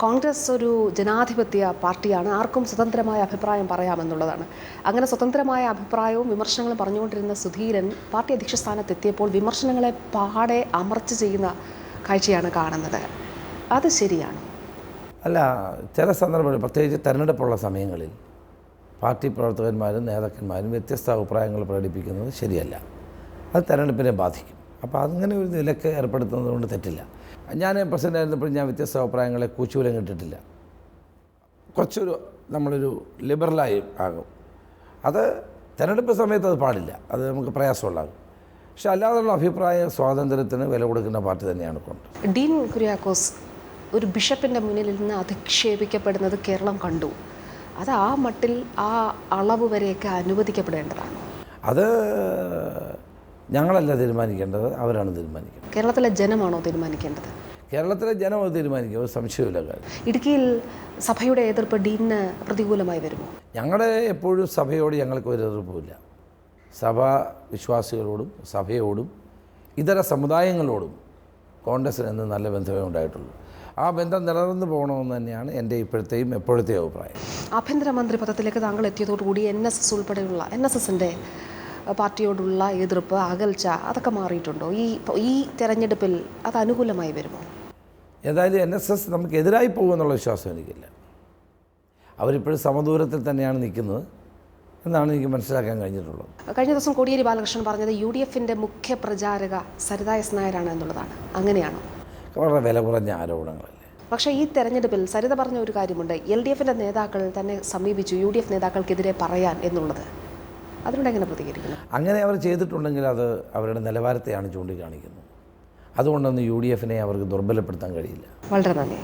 കോൺഗ്രസ് ഒരു ജനാധിപത്യ പാർട്ടിയാണ്. ആർക്കും സ്വതന്ത്രമായ അഭിപ്രായം പറയാമെന്നുള്ളതാണ്. അങ്ങനെ സ്വതന്ത്രമായ അഭിപ്രായവും വിമർശനങ്ങളും പറഞ്ഞുകൊണ്ടിരുന്ന സുധീരൻ പാർട്ടി അധ്യക്ഷ സ്ഥാനത്തെത്തിയപ്പോൾ വിമർശനങ്ങളെ പാടെ അമർച്ച ചെയ്യുന്ന കാഴ്ചയാണ് കാണുന്നത്. അത് ശരിയാണ്. അല്ല ചില സന്ദർഭങ്ങളിൽ പ്രത്യേകിച്ച് തെരഞ്ഞെടുപ്പുള്ള സമയങ്ങളിൽ പാർട്ടി പ്രവർത്തകന്മാരും നേതാക്കന്മാരും വ്യത്യസ്ത അഭിപ്രായങ്ങൾ പ്രകടിപ്പിക്കുന്നത് ശരിയല്ല. അത് തെരഞ്ഞെടുപ്പിനെ ബാധിക്കും. അപ്പോൾ അങ്ങനെ ഒരു നിലയ്ക്ക് ഏർപ്പെടുത്തുന്നത് കൊണ്ട് തെറ്റില്ല. ഞാൻ പ്രസിഡന്റ് ആയിരുന്നപ്പോൾ ഞാൻ വ്യത്യസ്ത അഭിപ്രായങ്ങളെ കൂച്ചുപോലും കിട്ടിട്ടില്ല കുറച്ചൊരു നമ്മളൊരു ലിബറലായി ആകും. അത് തെരഞ്ഞെടുപ്പ് സമയത്ത് അത് പാടില്ല. അത് നമുക്ക് പ്രയാസമുള്ളാകും പക്ഷെ അല്ലാതെയുള്ള അഭിപ്രായ സ്വാതന്ത്ര്യത്തിന് വില കൊടുക്കുന്ന പാർട്ടി തന്നെയാണ് കൊണ്ട് ഡീൻ കുര്യാക്കോസ് ഒരു ബിഷപ്പിന്റെ മുന്നിൽ നിന്ന് അധിക്ഷേപിക്കപ്പെടുന്നത് കേരളം കണ്ടു. അത് ആ മട്ടിൽ ആ അളവ് വരെയൊക്കെ അനുവദിക്കപ്പെടേണ്ടതാണ്. അത് ഞങ്ങളല്ല തീരുമാനിക്കേണ്ടത് അവരാണ് തീരുമാനിക്കേണ്ടത്. കേരളത്തിലെ ജനമാണോ തീരുമാനിക്കേണ്ടത്? കേരളത്തിലെ ജനം അത് തീരുമാനിക്കും ഒരു സംശയമില്ല കാര്യം. ഇടുക്കിയിൽ സഭയുടെ എതിർപ്പ് ഡീനിന് പ്രതികൂലമായി വരുമോ? ഞങ്ങളുടെ എപ്പോഴും സഭയോട് ഞങ്ങൾക്ക് ഒരു എതിർപ്പുമില്ല. സഭ വിശ്വാസികളോടും സഭയോടും ഇതര സമുദായങ്ങളോടും കോൺഗ്രസ്സിന് എന്ന് നല്ല ബന്ധമേ ഉണ്ടായിട്ടുള്ളൂ. ആ ബന്ധം നിലനിർന്നു പോകണമെന്ന് തന്നെയാണ് എന്റെ ഇപ്പോഴത്തെയും എപ്പോഴത്തെയും അഭിപ്രായം. ആഭ്യന്തരമന്ത്രി പദത്തിലേക്ക് താങ്കൾ എത്തിയതോടുകൂടി എൻ എസ് എസ് ഉൾപ്പെടെയുള്ള എൻ എസ് എസിന്റെ പാർട്ടിയോടുള്ള എതിർപ്പ് അകൽച്ച അതൊക്കെ മാറിയിട്ടുണ്ടോ? ഈ ഈ തെരഞ്ഞെടുപ്പിൽ അത് അനുകൂലമായി വരുമോ? ഏതായാലും എൻ എസ് എസ് നമുക്ക് എതിരായി പോകുമെന്നുള്ള വിശ്വാസം എനിക്കില്ല. അവരിപ്പോഴും സമദൂരത്തിൽ തന്നെയാണ് നിൽക്കുന്നത് എന്നാണ് എനിക്ക് മനസ്സിലാക്കാൻ കഴിഞ്ഞിട്ടുള്ളത്. കഴിഞ്ഞ ദിവസം കോടിയേരി ബാലകൃഷ്ണൻ പറഞ്ഞത് യു ഡി എഫിന്റെ മുഖ്യ പ്രചാരക സരിത എസ് നായരാണ് എന്നുള്ളതാണ്. അങ്ങനെയാണോ? വളരെ വില കുറഞ്ഞ ആരോപണങ്ങളല്ലേ? പക്ഷേ ഈ തെരഞ്ഞെടുപ്പിൽ സരിത പറഞ്ഞ ഒരു കാര്യമുണ്ട്. എൽ ഡി എഫിന്റെ നേതാക്കൾ തന്നെ സമീപിച്ചു യു ഡി എഫ് നേതാക്കൾക്കെതിരെ പറയാൻ എന്നുള്ളത്. അതിനോട് എങ്ങനെ പ്രതികരിക്കുന്നു? അങ്ങനെ അവർ ചെയ്തിട്ടുണ്ടെങ്കിൽ അത് അവരുടെ നിലവാരത്തെയാണ് ചൂണ്ടിക്കാണിക്കുന്നത്. അതുകൊണ്ടൊന്നും യു ഡി എഫിനെ അവർക്ക് ദുർബലപ്പെടുത്താൻ കഴിയില്ല. വളരെ നന്ദി.